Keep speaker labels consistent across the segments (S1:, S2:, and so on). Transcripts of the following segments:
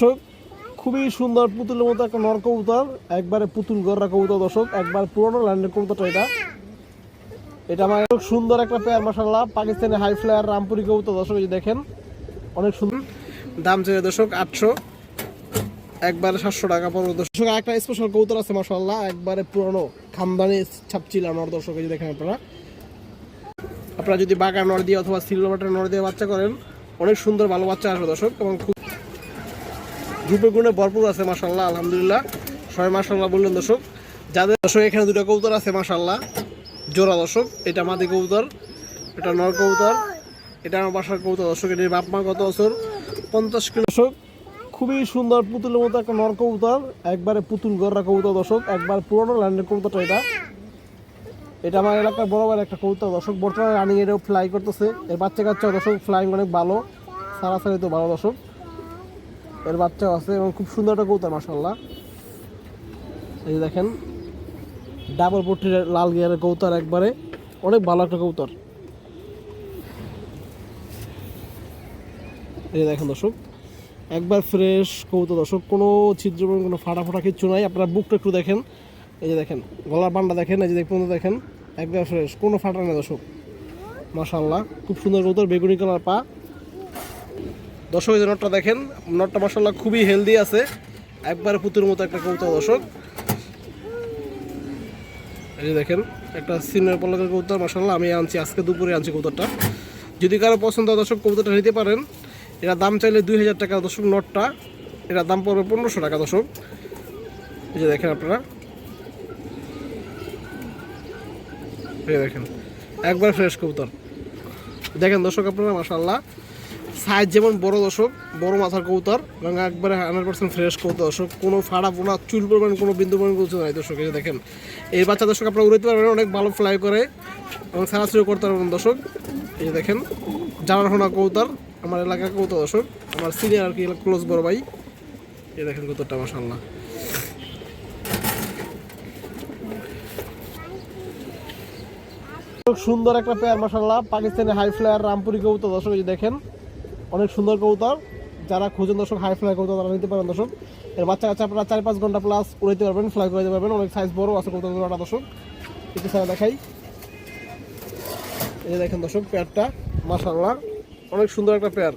S1: দর্শক, খুবই সুন্দর পুতুলের মতো একটা নর কবুতর, একবারে পুতুল গড়া কবুতর দর্শক, একবার পুরনো ল্যান্ডের কবুতরটা এটা। এটা আমার খুব সুন্দর একটা পেয়ার মশাল্লাহ পাকিস্তানি হাই ফ্লায়ার রামপুরি কবুতর দর্শক, এই দেখেন, অনেক সুন্দর। দাম চেয়ে দর্শক আটশো, একবারে সাতশো টাকা পড়বে দর্শক একটা স্পেশাল কবুতর আছে মশাল্লাহ একবারে পুরনো খামদানি ছাপছিল আমার দর্শক, এই দেখেন আপনারা। আপনারা যদি বাগান নর দিয়ে অথবা সিলভার বাটার নর দিয়ে বাচ্চা করেন, অনেক সুন্দর ভালো বাচ্চা আসবে দর্শক, এবং খুব রূপে গুণে ভরপুর আছে মাসাল্লাহ আলহামদুলিল্লাহ। সবাই মাসাল্লাহ বললেন, দর্শক, যাদের দর্শক, এখানে দুটো কবুতর আছে মাসাল্লাহ জোড়া দর্শক, এটা মাদি কবুতর, এটা নর কবুতর, এটা আমার বাসার কবুতর। দর্শক, এটির বাপ মা কত বছর পঞ্চাশ কিলো, দর্শক, খুবই সুন্দর পুতুলের মতো একটা নর কবুতর, একবারে পুতুল গড়া কবুতর, দর্শক, একবার পুরনো ল্যান্ডের কবুতরটা এটা। এটা আমার এলাকার বড় বড় একটা কবুতর, দর্শক, বর্তমানে রানিং এটাও ফ্লাই করতেছে। এর বাচ্চা কাচ্চা দর্শক ফ্লাইং অনেক ভালো সারাসারি তো ভালো, দর্শক। এর বাচ্চাও আছে এবং খুব সুন্দর একটা কবুতর মাসাল্লাহ এই যে দেখেন ডাবল পট্টির লাল গিয়ারের কবুতর একবারে। অনেক ভালো একটা কবুতর। এই দেখেন দর্শক, একবার ফ্রেশ কবুতর দর্শক, কোনো ছিদ্র কোনো ফাটা ফাটা কিচ্ছু নাই। আপনারা বুকটা একটু দেখেন। এই যে দেখেন, গলার পান্ডা দেখেন, এই যে দেখুন, দেখেন, একবার ফ্রেশ কোনো ফাটা নেই দর্শক। মাশাল্লাহ খুব সুন্দর কবুতর, বেগুনি কালার পা। দর্শক যে নটটা দেখেন, নটটা মাসাল্লাহ খুবই হেলদি আছে। একবারে পুতুর মতো একটা কবুতর, দর্শক। এই যে দেখেন, একটা সিনিয়র পলকের কবুতর মাসাল্লাহ আমি আনছি, আজকে দুপুরে আনছি কবুতরটা। যদি কারও পছন্দ দর্শক, কবুতরটা নিতে পারেন। এটা দাম চাইলে দুই হাজার টাকা, দর্শক, নটটা। এটা দাম পড়বে পনেরোশো টাকা, দর্শক। এই যে দেখেন আপনারা। এই দেখেন, একবার ফ্রেশ কবুতর। দেখেন, দর্শক, আপনারা মাসাল্লাহ সাইজ যেমন বড় দর্শক, বড় মাথার কবুতর এবং একবারে হান্ড্রেড পার্সেন্ট ফ্রেশ কবুতর দর্শক। কোনো ফাড়া পোনা চুল পরিমাণ, কোনো বিন্দু পরিমাণ কিছু নাই দর্শক, এই দেখেন। এই বাচ্চা দর্শক আপনারা উড়াইতে পারবেন, অনেক ভালো ফ্লাই করে এবং সারাসরি করতে পারবেন দর্শক। এই দেখেন জানার হোনা কবুতর, আমার এলাকার কবুতর দর্শক, আমার সিনিয়র আর কি ক্লোজ বড় ভাই। এই দেখেন কবুতরটা মাসাল্লাহ সুন্দর একটা পেয়ার মাসাল্লাহ পাকিস্তানি হাই ফ্লায়ার রামপুরি কবুতর দর্শক দেখেন। অনেক সুন্দর কবুতর। যারা খুঁজেন দর্শক হাই ফ্লাই কবুতর তারা নিতে পারেন দর্শক। এর বাচ্চা কাচ্চা আপনারা চার পাঁচ ঘণ্টা প্লাস উড়াইতে পারবেন ফ্লাই করে দিতে পারবেন। অনেক সাইজ বড় আছে কবুতর জোড়াটা দর্শক। একটু সারা দেখাই। এই দেখেন দর্শক পেয়ারটা মাসাল্লাহ অনেক সুন্দর একটা পেয়ার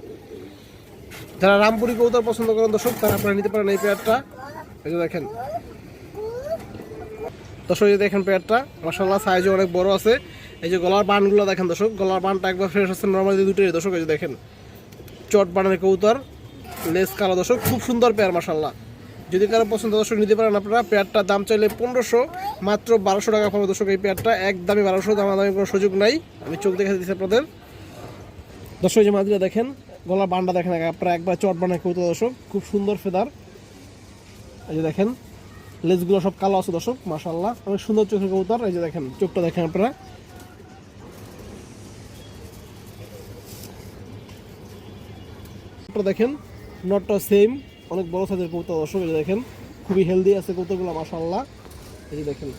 S1: যারা রামপুরি কবুতর পছন্দ করেন দর্শক, তারা আপনারা নিতে পারেন এই পেয়ারটা এই যে দেখেন। দর্শক, এই দেখেন পেয়ারটা মাসাল্লাহ সাইজও অনেক বড় আছে। এই যে গলার বানগুলো দেখেন দর্শক, গলার বানটা একবার ফ্রেশ আছে নর্মালি দুটোই দর্শক, এই যে দেখেন। চট বানানের কবুতর। লেস কালো দর্শক, খুব সুন্দর পেয়ার মাসাল্লাহ যদি কারও পছন্দ দর্শক নিতে পারেন আপনারা পেয়ারটার দাম চাইলে পনেরোশো, মাত্র বারোশো টাকা পাবো দর্শক এই পেয়ারটা একদমই বারোশো, দামাদামি কোনো সুযোগ নাই। আমি চোখ দেখে দিচ্ছি আপনাদের। দর্শক যে মাদিরা দেখেন গলা বানটা দেখেন আপনারা একবার চট বানায় কবুতর দর্শক, খুব সুন্দর ফেদার এই যে দেখেন লেজগুলো সব কালো আছে দর্শক মাসাল্লাহ অনেক সুন্দর চোখের কবুতর, এই যে দেখেন, চোখটা দেখেন আপনারা। নটটা দেখেন নটটা সেম অনেক বড় সাইজের কবুতর দর্শক এই দেখেন। খুবই হেলদি আছে কবুতরগুলো মাসাল্লাহ এই দেখেন।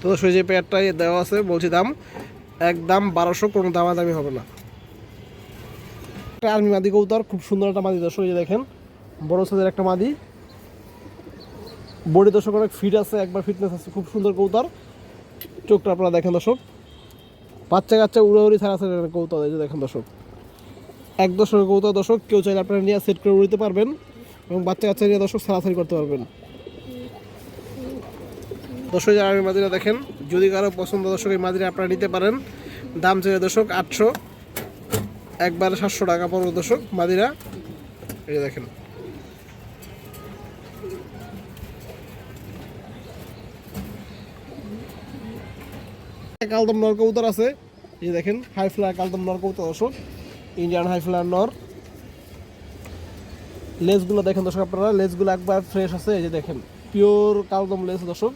S1: তো দর্শক যে পেয়ারটাই দেওয়া আছে, বলছি দাম, একদম বারোশো, কোনো দামাদামি হবে না। একটা আর্মি মাদি কবুতর, খুব সুন্দর একটা মাদি দর্শক, এই দেখেন, বড় সাইজের একটা মাদি। বডি দর্শক অনেক ফিট আছে, একবার ফিটনেস আছে, খুব সুন্দর কবুতর। চোখটা আপনারা দেখেন দর্শক। বাচ্চা কাচ্চা উড়াউড়ি ছাড়া আছে কৌতল এই যে দেখেন দর্শক। এক দর্শকের কৌতল দর্শক, কেউ চাইলে আপনারা নিয়ে সেট করে উড়িতে পারবেন এবং বাচ্চা কাচ্চা নিয়ে দর্শক সারাসারি করতে পারবেন। দর্শক যারা আমি মাদিরা দেখেন, যদি কারও পছন্দ দর্শক, এই মাদিরা আপনারা নিতে পারেন। দাম চাইলে দর্শক আটশো, একবারে সাতশো টাকা পড়বে দর্শক, মাদিরা। যে দেখেন। কালদম নর কবুতর আছে। এই দেখেন, হাই ফ্লায়ার কালদম নর কবুতর, দর্শক। ইন্ডিয়ান হাই ফ্লায়ার নর। লেসগুলো দেখেন দর্শক আপনারা লেসগুলো একবার ফ্রেশ আছে, এই যে দেখেন পিওর কালদম লেস দর্শক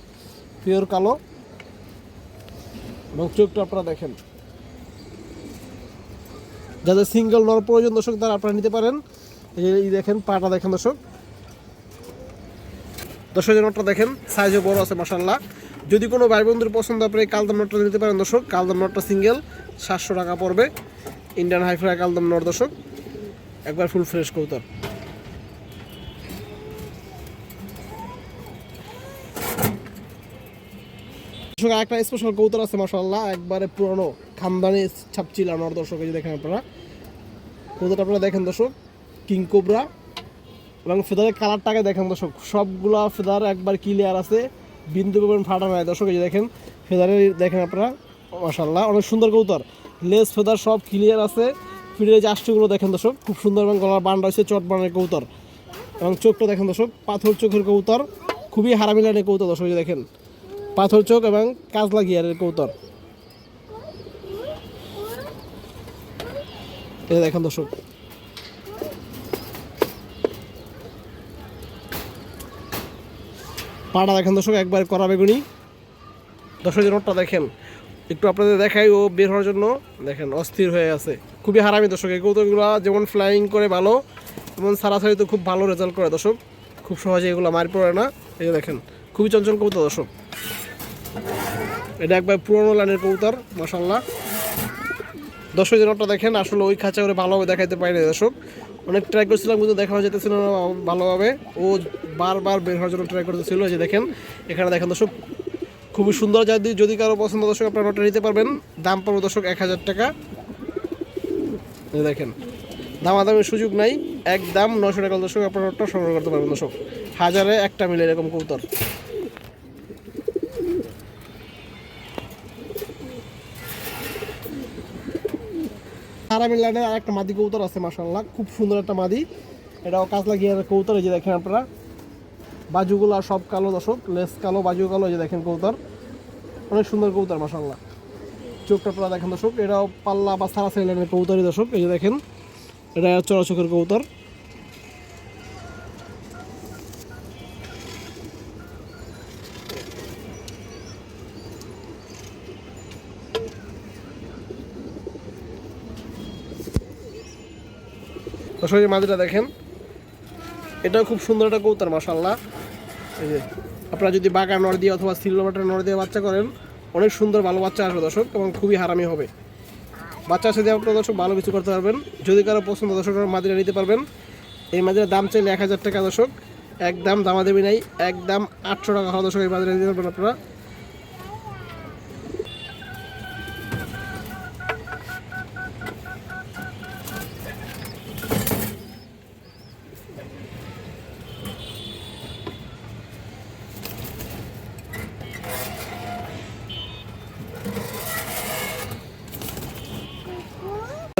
S1: পিওর কালো। এবং চোখটা আপনারা দেখেন। যাদের সিঙ্গেল নর প্রয়োজন দর্শক, তারা আপনারা নিতে পারেন। এই দেখেন, পাটা দেখেন দর্শক। দর্শক নটটা দেখেন সাইজও বড় আছে মাসাল্লাহ যদি কোনো ভাই বন্ধুর পছন্দ, আপনি কালদাম নটটা নিতে পারেন দর্শক। কালদাম নটটা সিঙ্গেল, সাতশো টাকা পড়বে। ইন্ডিয়ান হাইফ্লাই কালদম নর দর্শক। একবার ফুল ফ্রেশ কবুতর। দর্শক একটা স্পেশাল কবুতর আছে মাসাল্লাহ একবারে পুরনো খামদানি ছাপছিল নর দর্শক, এই যে দেখেন আপনারা। কৌতরটা আপনারা দেখেন দর্শক। কিং কোবরা এবং ফেদারের কালারটাকে দেখেন দর্শক। সবগুলা ফেদার একবার ক্লিয়ার আছে। বিন্দু পরিমাণ ফাটা নয়। দর্শক, এই দেখেন, ফেদারের, দেখেন আপনারা মাসাল্লাহ অনেক সুন্দর কবুতর। লেস ফেদার সব ক্লিয়ার আছে। ফিডের যে আষ্টগুলো দেখেন দর্শক, খুব সুন্দর এবং গলার বান রয়েছে চট বানের কবুতর। এবং চোখটা দেখেন দর্শক, পাথর চোখের কবুতর, খুবই হারামি লাইনের কবুতর দর্শক দেখেন। পাথর চোখ এবং কাজলা গিয়ারের কবুতর। এই যে দেখেন দর্শক পাটা দেখেন দর্শক, একবার করা বেগুনি। দর্শকের নোটটা দেখেন, একটু আপনাদের দেখাই, ও বের হওয়ার জন্য। দেখেন, অস্থির হয়ে আছে। খুবই হারামি দর্শক, এই কৌতুকগুলো যেমন ফ্লাইং করে ভালো, তেমন সারাসারি তো খুব ভালো রেজাল্ট করে দর্শক। খুব সহজে এগুলো মারি পড়ে না। এই দেখেন, খুবই চঞ্চল কবুতর দর্শক। এটা একবার পুরোনো লাইনের কবুতর মাসাল্লাহ দর্শক যে নোটটা দেখেন, আসলে ওই খাঁচা করে ভালোভাবে দেখাইতে পারি না দর্শক। অনেক ট্রাই করছিলাম, কিন্তু দেখা যেতেছিল না ভালোভাবে। ও বারবার বের হওয়ার জন্য ট্রাই করতেছিল যে দেখেন, এখানে দেখেন দর্শক, খুবই সুন্দর যদি যদি কারও পছন্দ দর্শক, আপনারা নোটটা নিতে পারবেন। দাম পড়বে দর্শক এক হাজার টাকা। দেখেন, দামাদামির সুযোগ নাই। একদম নশো টাকা দর্শক, আপনারা নোটটা সংগ্রহ করতে পারবেন দর্শক। হাজারে একটা মিলে এরকম কবুতর। আরামের লাইনে আর একটা মাদি কবুতর আছে মাসাল্লাহ খুব সুন্দর একটা মাদি। এটাও লাগিয়ে কবুতর, এই যে দেখেন আপনারা। বাজুগুলো সব কালো দর্শক, লেস কালো, বাজু কালো, এই যে দেখেন কবুতর। অনেক সুন্দর কবুতর মাসাল্লাহ চোখটা আপনারা দেখেন দর্শক, এটাও পাল্লা বা সারা সাইলেনের কবুতরই দর্শক, এই যে দেখেন। এটা চড়া চোখের কবুতর। দর্শক এই মাদিটা দেখেন। এটাও খুব সুন্দর একটা কবুতর মাসাল্লাহ এই যে, আপনারা যদি বাগা নর দিয়ে অথবা সিলভারটা নর দিয়ে বাচ্চা করেন, অনেক সুন্দর ভালো বাচ্চা আসবে দর্শক এবং খুবই হারামি হবে। বাচ্চা সাথে আপনারা দর্শক ভালো কিছু করতে পারবেন। যদি কারও পছন্দ দর্শক, মাদিরা নিতে পারবেন। এই মাদিরার দাম চাইলে এক হাজার টাকা দর্শক। একদম দামা দেবী নাই, একদম আটশো টাকা হওয়া দর্শক এই মাদিরা নিতে পারবেন আপনারা।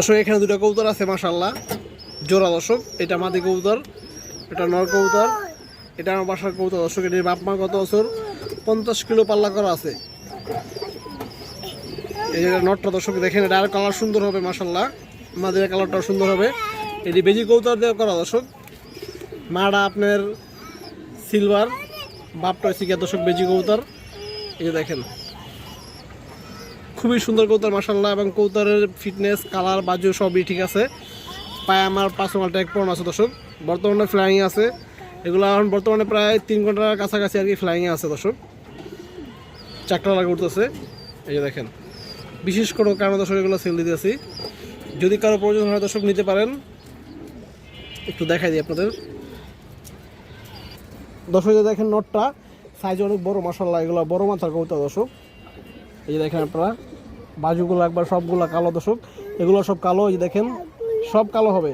S1: দর্শক, এখানে দুটো কবুতর আছে মাসাল্লাহ জোড়া দর্শক, এটা মাদি কবুতর, এটা নর কবুতর, এটা আমার বাসার কবুতর দর্শক, এটির বাপ মা গত বছর? পঞ্চাশ কিলো পাল্লা করা আছে। এই যে নটটা দর্শক, দেখেন, এটা আর কালার সুন্দর হবে মাসাল্লাহ মাদের কালারটাও সুন্দর হবে। এটি বেজি কবুতর দিয়ে করা দর্শক। মাটা আপনার সিলভার বাপটা গিয়ে দর্শক বেজি কবুতর। এই যে দেখেন। খুবই সুন্দর কৌতার মাসাল্লাহ এবং কৌতারের ফিটনেস কালার বাজু সবই ঠিক আছে। পায়ে আমার পার্সোনাল ট্যাগ পড়ানো আছে দর্শক। বর্তমানে ফ্লাইং আছে। এগুলো এখন বর্তমানে প্রায় তিন ঘণ্টার কাছাকাছি আর কি ফ্লাইংয়ে আছে দর্শক। চাকরা লাগা উঠতেছে এই যে দেখেন। বিশেষ কোনো কারণে দর্শক এগুলো সেল দিতেছি। যদি কারও প্রয়োজন হয় দর্শক নিতে পারেন। একটু দেখাই দিই আপনাদের। দর্শক দেখেন নটটা। সাইজ অনেক বড় মাসাল্লাহ এগুলো বড় মাথার কৌতা দর্শক। এই যে দেখেন আপনারা। বাজুগুলো একবার সবগুলো কালো দর্শক, এগুলো সব কালো, এই দেখেন, সব কালো হবে।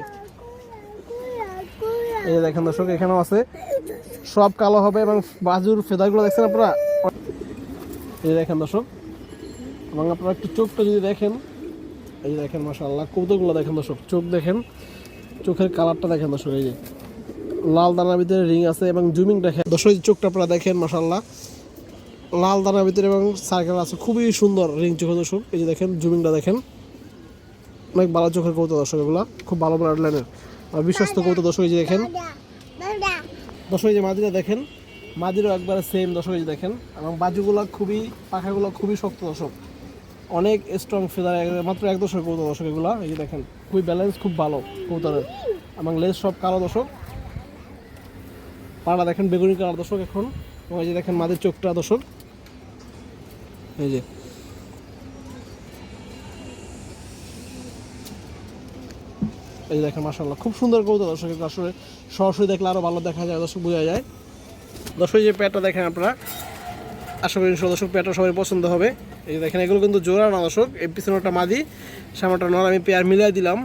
S1: এই দেখেন দর্শক, এখানেও আছে। সব কালো হবে এবং বাজুর ফেদারগুলো দেখছেন আপনারা? এই দেখেন দর্শক, এবং আপনারা একটু চোখটা যদি দেখেন, এই দেখেন মাসাল্লাহ কৌতুকগুলো দেখেন দর্শক, চোখ দেখেন, চোখের কালারটা দেখেন দর্শক, এই যে। লাল দানার ভিতরে রিং আছে এবং জুমিং দেখেন। দর্শক চোখটা আপনারা দেখেন মাসাল্লাহ লাল দানার ভিতরে এবং সার্কেল আছে। খুবই সুন্দর রিং চোখের দর্শক। এই যে দেখেন জুমিংটা দেখেন। অনেক ভালো চোখের কৌতো দর্শক এগুলো। খুব ভালো ব্লাড লাইনের আর বিশ্বস্ত কৌতো দর্শক এই যে দেখেন। দর্শক এই যে মাদিরা দেখেন। মাদিরও একবারে সেম দর্শক এই যে দেখেন। এবং বাজুগুলো খুবই, পাখাগুলো খুবই শক্ত দর্শক। অনেক স্ট্রং ফেদার মাত্র এক দর্শক কৌতো দর্শক এগুলো। এই যে দেখেন, খুবই ব্যালেন্স খুব ভালো কৌতারের এবং লেজ সব কালো দর্শক। পাড়া দেখেন, বেগুনি কালার দর্শক এখন। এই যে দেখেন, মাদের চোখটা দর্শক। এই যে। এই দেখেন মাসাল্লাহ খুব সুন্দর কবুতর দর্শক আসলে সরাসরি দেখলে আরও ভালো দেখা যায়, দর্শক বোঝা যায়। দর্শক যে প্যাটটা দেখেন আপনারা, আশা করি দর্শক প্যাটটা সবাই পছন্দ হবে। এই দেখেন, এগুলো কিন্তু জোড়া না দর্শক, এই পিছনেরটা মাদি সামনেটা নর, আমি পেয়ার মিলিয়ে দিলাম।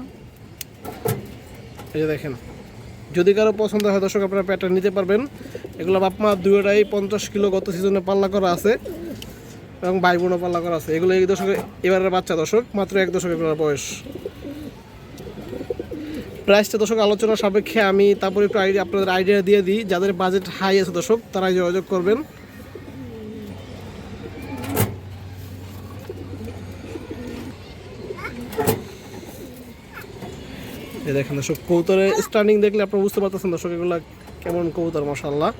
S1: এই যে দেখেন, যদি কারও পছন্দ হয় দর্শক, আপনারা প্যাটটা নিতে পারবেন। এগুলো বাপমা দুয়োটাই পঞ্চাশ কিলো গত সিজনে পাল্লা করা আছে। এবং ভাই বোনও পাল্লা করা আছে। এগুলো এই দশকে এবারের বাচ্চা দশক, মাত্র এক দশক এগুলোর বয়স। প্রাইসটা দর্শক আলোচনা সাপেক্ষে আমি তারপরে একটু আইডিয়া আপনাদের আইডিয়া দিয়ে দিই। যাদের বাজেট হাই আছে দর্শক তারাই যোগাযোগ করবেন। দেখেন দর্শক কৌতরের স্টার্নিং দেখলে আপনারা বুঝতে পারতেছেন দর্শক এগুলো কেমন কৌতর মশাল্লাহ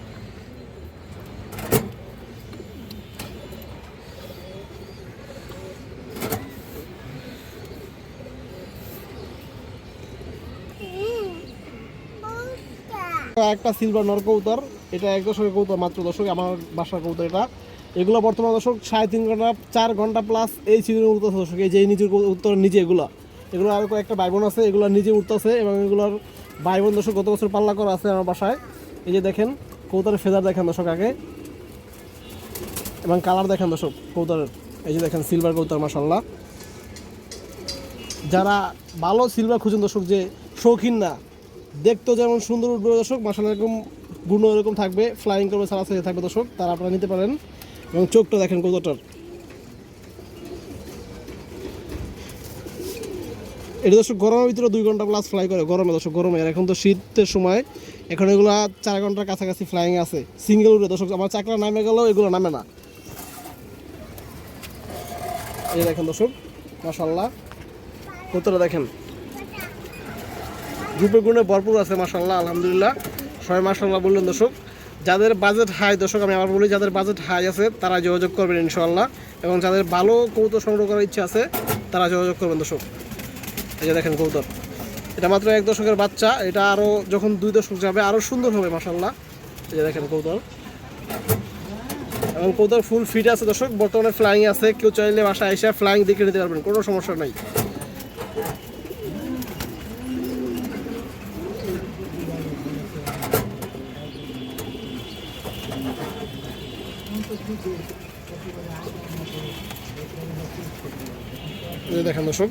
S1: একটা সিলভার নর কৌতর এটা এক দশকের কৌতর মাত্র দর্শক আমার বাসার কৌতর এটা। এগুলো বর্তমান দর্শক সাড়ে তিন ঘণ্টা, চার ঘণ্টা প্লাস এই সিজনে উঠতেছে দর্শক এই যে নিজের উত্তর নিজে এগুলো। এগুলো আরও কয়েকটা ভাই বোন আছে, এগুলো নিজে উঠতেছে এবং এগুলোর ভাই বোন দর্শক গত বছর পাল্লা করা আছে আমার বাসায়। এই যে দেখেন কৌতরের ফেদার দেখেন দর্শক আগে। এবং কালার দেখেন দর্শক কৌতরের এই যে দেখেন সিলভার কৌতর মাসাল্লাহ যারা ভালো সিলভার খুঁজেন দর্শক যে শৌখিন না দেখতেও যেমন সুন্দর উঠবে দর্শক মাসাল এরকম গুণ এরকম থাকবে ফ্লাইং করবে সারা সাইডে থাকবে দর্শক, তারা আপনারা নিতে পারেন। এবং চোখটা দেখেন কতটার এটা দর্শক গরমের ভিতরে দুই ঘণ্টা প্লাস ফ্লাই করে, গরমে দর্শক, গরমে। এখন তো শীতের সময়, এখন এগুলো চার ঘণ্টার কাছাকাছি ফ্লাইং আছে। সিঙ্গেল উড়ে দর্শক, আমার চাকরা নামে গেলেও এগুলো নামে না। এই দেখেন দর্শক মাসাল্লাহ কতটা দেখেন? রূপে গুণে ভরপুর আছে মাসাল্লাহ আলহামদুলিল্লাহ। সবাই মাসাল্লাহ বললেন, দর্শক। যাদের বাজেট হাই দর্শক, আমি আবার বলি, যাদের বাজেট হাই আছে, তারা যোগাযোগ করবেন ইনশাল্লাহ এবং যাদের ভালো কৌতুক সংগ্রহ করার ইচ্ছা আছে, তারা যোগাযোগ করবেন, দর্শক। এই যে দেখেন কৌতর এটা মাত্র এক দশকের বাচ্চা, এটা আরও যখন দুই দশক যাবে আরও সুন্দর হবে মাসাল্লাহ এই যে দেখেন কৌতর এবং কৌতর ফুল ফিট আছে, দর্শক। বর্তমানে ফ্লাইং আছে, কেউ চাইলে বাসায় এসে ফ্লাইং দেখে নিতে পারবেন, কোনো সমস্যা নাই। দেখেন দর্শক